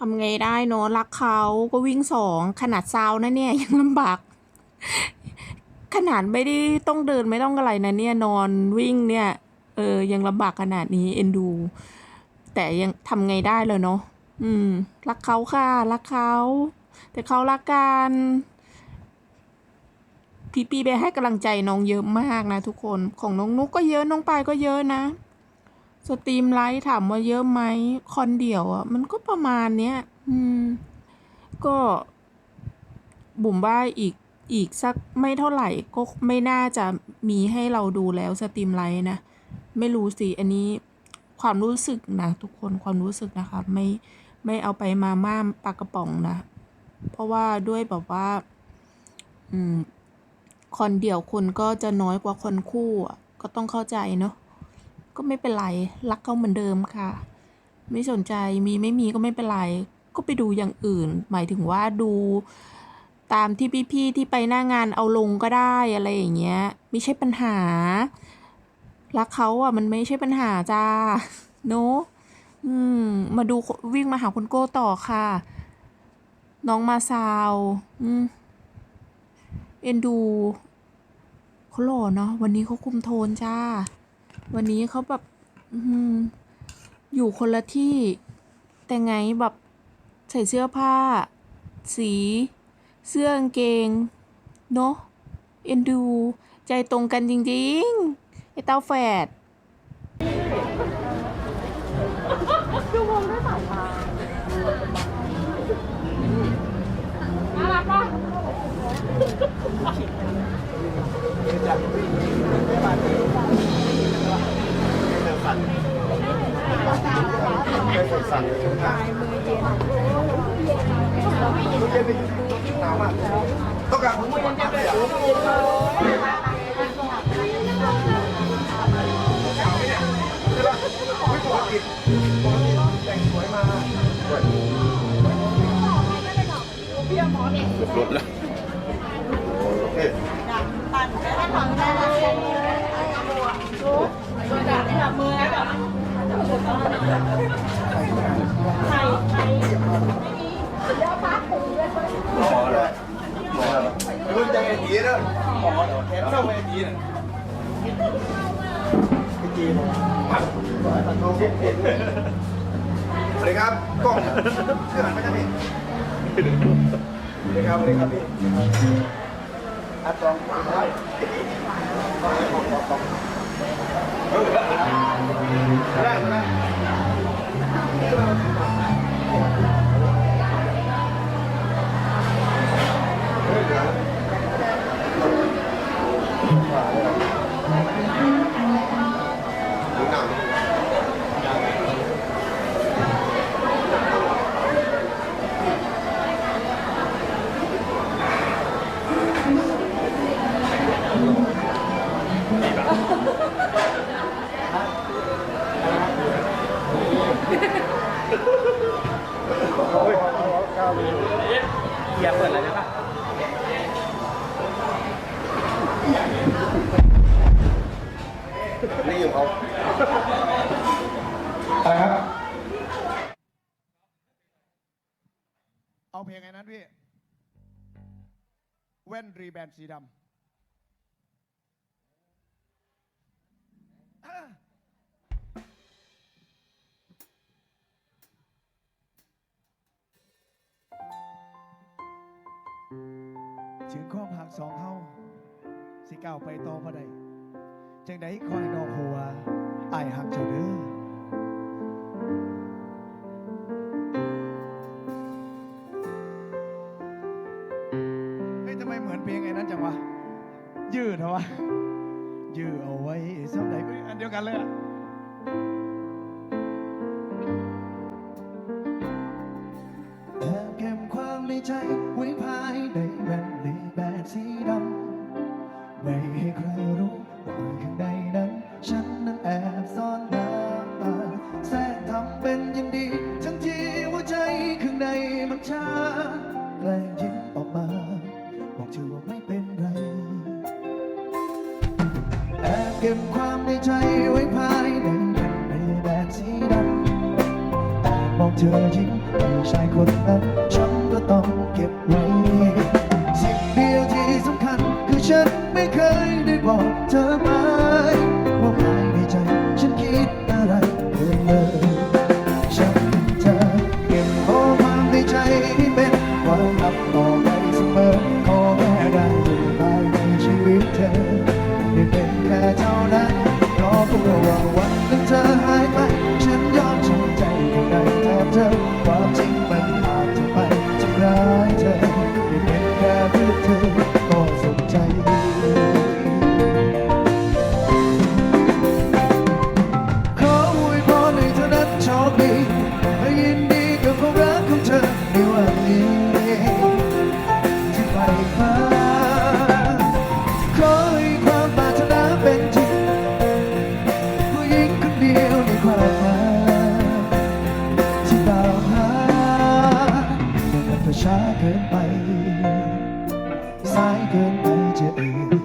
ทำไงได้เนาะรักเขาก็วิ่งสองขนาดซาวนะเนี่ยยังลำบาก ขนาดไม่ได้ต้องเดินไม่ต้องอะไรนะเนี่ยนอนวิ่งเนี่ยเออยังลำบากขนาดนี้เอ็นดู แต่ยังทำไงได้เลยเนาะอืม รักเขาค่ะ รักเขา แต่เขารักกันพี่ปีไปให้กำลังใจน้องเยอะมากนะทุกคนของน้องนุกก็เยอะน้องปายก็เยอะนะ สตรีมไลท์ถามว่าเยอะไหมคอนเดี่ยวอะ มันก็ประมาณเนี้ย อืม ก็บุ๋มว่าอีกอีกสักไม่เท่าไหร่ก็ไม่น่าจะมีให้เราดูแล้วสตรีมไลท์นะ ไม่รู้สิ อันนี้ความรู้สึกนะทุกคนความรู้สึกนะคะ ไม่ไม่เอาไปมาม่าปากกระป๋องนะ เพราะว่าด้วยแบบว่า อืมคอนเดี่ยวคนก็จะน้อยกว่าคนคู่อะก็ต้องเข้าใจเนาะ ก็ไม่เป็นไร รักเขาเหมือนเดิมค่ะ ไม่สนใจมีไม่มีก็ไม่เป็นไร ก็ไปดูอย่างอื่น หมายถึงว่าดูตามที่พี่ๆที่ไปหน้างานเอาลงก็ได้อะไรอย่างเงี้ย ไม่ใช่ปัญหา รักเขาอะ มันไม่ใช่ปัญหาจ้าเนอะอืม มาดูวิ่งมาหาคุณโก้ต่อค่ะ น้องมาซาวอืมเอ็นดูเขาหล่อเนาะวันนี้เขาคุมโทนจ้า วันนี้เขาแบบอยู่คนละที่ แต่ไงแบบใส่เสื้อผ้า สี เสื้อกางเกง เนาะเอ็นดู ใจตรงกันจริงๆ ไอ้เต้าแฝดสั่งเลยช่วง หน้ามือเย็นมือเย็นไปหนาวมากต้องการมือเย็นจะไปหนาวไเข้าไงดีนะไอ้จีนมาสวัสดีครับกล้องเชื่องหันไปจะพี่สวัสดีครับสวัสดีครับพี่อัดกล้องได้ได้ได้นี่ อะไรครับ เอาเพลงไอ้นั้นพี่แว่นรีแบนสีดำถึงข้อหักสองเฮาสิก้าวไปต่อบ่ได้จังไดคอยนอกหัว อายหักเจ้าเด้อเฮ้ยทำไมเหมือนเพลงไอ้นั้นจังวะ ยืดเหรอวะ ยืดเอาไว้สำหรับอันเดียวกันเลยอะ ไม่เป็นไรแอบเก็บความในใจไว้ภายในในแบบสีดำแอบมองเธอยิ้มไม่ชายคนนั้นฉันก็ต้องเก็บไว้สิ่งเดียวที่สำคัญ คือฉันไม่เคยได้บอกเธอมา what. ช้าเกินไป สายเกินไปจะเอ่ย